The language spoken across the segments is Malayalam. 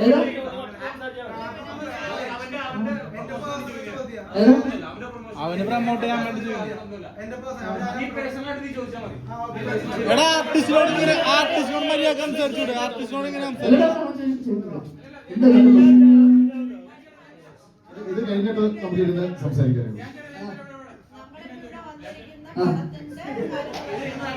ഏതാ? അവന് പ്രമോട്ട് ചെയ്യാൻ വേണ്ടി ചോദിക്കാം എടാ ആർട്ടിസ്റ്റിനോട് ഇങ്ങനെ ആർട്ടിസ്റ്റിനോട് മര്യാദ സംസാരിച്ചൂടെ? ആർട്ടിസ്റ്റിനോട് ഇങ്ങനെ? ഇത് കഴിഞ്ഞിട്ട് നമുക്ക് ഇരുന്ന് സംസാരിക്കാം.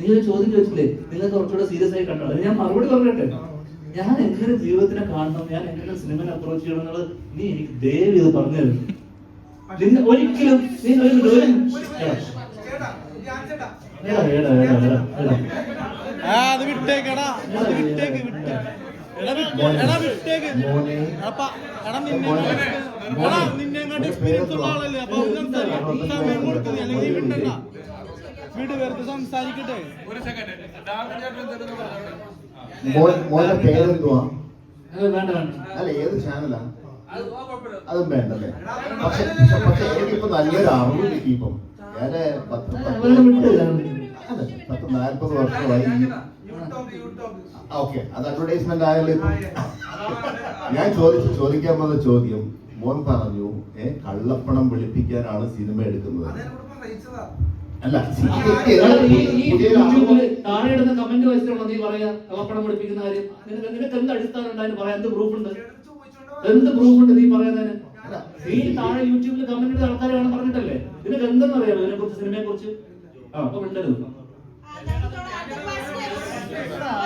നീ ഒരു ചോദ്യം ചോദിച്ചില്ലേ? നിങ്ങൾ കുറച്ചുകൂടെ സീരിയസ് ആയി കണ്ടോ ഞാൻ മറുപടി പറഞ്ഞിട്ടെ. ഞാൻ എങ്ങനെ ജീവിതത്തിനെ കാണണം? ഞാൻ എങ്ങനെ സിനിമനെ അപ്രോച്ച് ചെയ്യണം എന്നുള്ളത് നീ എനിക്ക് ദയവ് ഇത് പറഞ്ഞു തരുന്നു നിന്നെ ഒരിക്കലും നീ ഒരു അത് വിട്ടേക്കടാ അത് വിട്ടേക്ക് വിട്ടേക്ക്. നിന്നെ എക്സ്പീരിയൻസ് ഉള്ള ആളല്ലേ. അപ്പൊ സമയം കൊടുക്കുന്നത് അല്ലെങ്കിൽ നീ വിട്ടണ്ട. വീട് വെറുതെ സംസാരിക്കട്ടെ? മോൻ മോന്റെ പേരെന്തുവാ അത് വേണ്ട വേണ്ട. അല്ല ഏത് ചാനലാ അതും വേണ്ടല്ലേ പക്ഷെ പക്ഷെ എനിക്കിപ്പോ നല്ലൊരു അറിവ് കിട്ടി ഇപ്പം ഞാൻ പത്ത് പത്ത് നാല്പത് വർഷമായി. ഓക്കെ. അത് അഡ്വർടൈസ്മെന്റ് ആയാലും ഇപ്പം. ഞാൻ ചോദിച്ചു ചോദിക്കാൻ വന്ന ചോദ്യം മോൻ പറഞ്ഞു ഏ കള്ളപ്പണം വെളുപ്പിക്കാനാണ് സിനിമ എടുക്കുന്നത്. അല്ല താഴെ ഇടുന്ന കമന്റ് വെച്ചിട്ടുള്ള നീ പറയാ? കള്ളപ്പണം പഠിപ്പിക്കുന്ന കാര്യം. നിനക്ക് എന്ത് അടിസ്ഥാനം ഉണ്ടായിരുന്നു പറയാൻ? എന്ത് പ്രൂഫ് ഉണ്ട്? എന്ത് പ്രൂഫ് ഉണ്ട് നീ പറയുന്നതിന്? നീ താഴെ യൂട്യൂബിൽ കമന്റ് ഇടുന്ന ആൾക്കാരാണ് പറഞ്ഞിട്ടല്ലേ? നിനക്ക് എന്തെന്ന് അറിയാമോ ഇതിനെ കുറിച്ച് സിനിമയെ കുറിച്ച് ആ അപ്പൊ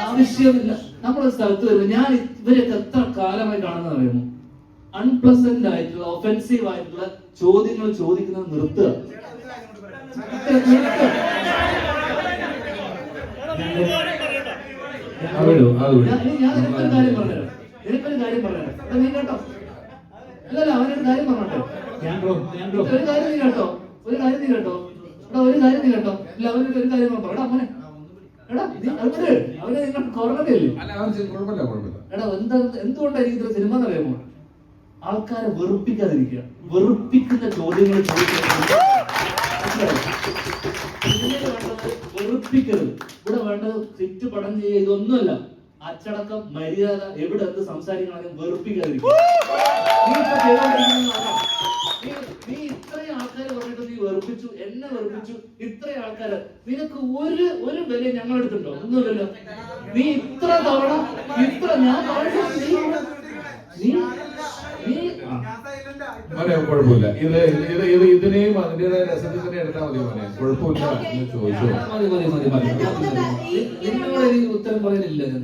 ആവശ്യമില്ല. നമ്മളൊരു സ്ഥലത്ത് വരുമ്പോൾ ഞാൻ ഇവരൊക്കെ എത്ര കാലമായി കാണുന്നത് അറിയുമോ അൺപ്ലസന്റ് ആയിട്ടുള്ള ഒഫെൻസീവ് ആയിട്ടുള്ള ചോദ്യങ്ങൾ ചോദിക്കുന്നത് നിർത്തുക നിർത്തുക. അത് വിടൂ, അത് വിടൂ. ഞാൻ ഇനി ഞാൻ നിനക്കൊരു കാര്യം പറഞ്ഞുതരാം. നിനക്കൊരു കാര്യം പറഞ്ഞുതരാം. എടാ, നീ കേട്ടോ. അല്ലല്ല അവനൊരു കാര്യം പറഞ്ഞോട്ടെ. ഒരു കാര്യം നീ കേട്ടോ. ഒരു കാര്യം നീ കേട്ടോ. എടാ ഒരു കാര്യം നീ കേട്ടോ. ഇല്ല അവനൊരു ഒരു കാര്യം പറഞ്ഞു. എടാ മോനെ എടാ നീ അവിടെ അവനെ നിങ്ങൾ കുറവല്ലേ എടാ എന്താ എന്തുകൊണ്ടാണ് എനിക്ക് ഇത്ര സിനിമ എന്നറിയാമോ? ആൾക്കാരെ വെറുപ്പിക്കാതിരിക്കുക. വെറുപ്പിക്കുന്ന ചോദ്യങ്ങൾ ചോദിക്കുക വെറുപ്പിക്കരുത് ഇവിടെ വേണ്ടത് തെറ്റ് പടം ചെയ്യുക ഇതൊന്നുമല്ല. അച്ചടക്കം മര്യാദ എവിടെ എന്ത് സംസാരിക്കണമെങ്കിലും വെറുപ്പിക്കാതിരിക്കും നീ ഇത്രയും ആൾക്കാരെ പറഞ്ഞിട്ട് നീ വെറുപ്പിച്ചു എന്നെ വെറുപ്പിച്ചു ഇത്രയും ആൾക്കാര്. നിനക്ക് ഒരു ഒരു വില ഞങ്ങളെടുത്തുണ്ടോ ഒന്നുമില്ലല്ലോ. നീ ഇത്ര തവണ ഇത്ര ഞാൻ നീ നീ കുഴപ്പമില്ല. ഇത് ഇത് ഇത് ഇതിനെയും അതിന്റേതായ രസത്തിൽ എടുത്താൽ മതി മോനെ? കുഴപ്പമില്ല. എന്ന് ചോദിച്ചു. മതി മതി മതി മതി നിന്നോട് എനിക്ക് ഉത്തരം പറയാനില്ല ഞാൻ.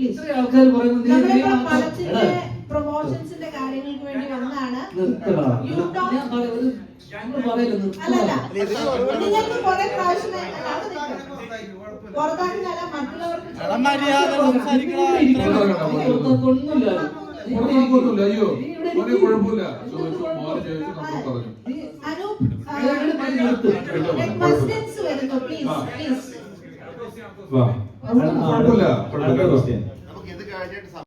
ഇത്രയും ആൾക്കാർ പറയുന്നത് നീ- നീ നമ്മളിപ്പോ മാത്രം- പടത്തിന്റെ എടാ, പ്രൊമോഷൻസിന്റെ കാര്യങ്ങൾക്ക് വേണ്ടി വന്നാണ് നിർത്തടാ. ഞാൻ ഒരു- പറയില്ല, അല്ലല്ല. നിർത്തടാ. നിങ്ങൾക്ക് കുറെ. പുറത്താക്കുന്നതല്ല മറ്റുള്ളവർക്ക് മര്യാദ ഒന്നുമില്ല. അയ്യോ. മോനെ ഇരിക്ക്. കുഴപ്പമില്ല. ചോദിച്ചു. മോനെ ചോദിച്ചു നമ്മൾ പറഞ്ഞു. വാ കുഴപ്പമില്ല. കുഴപ്പമില്ല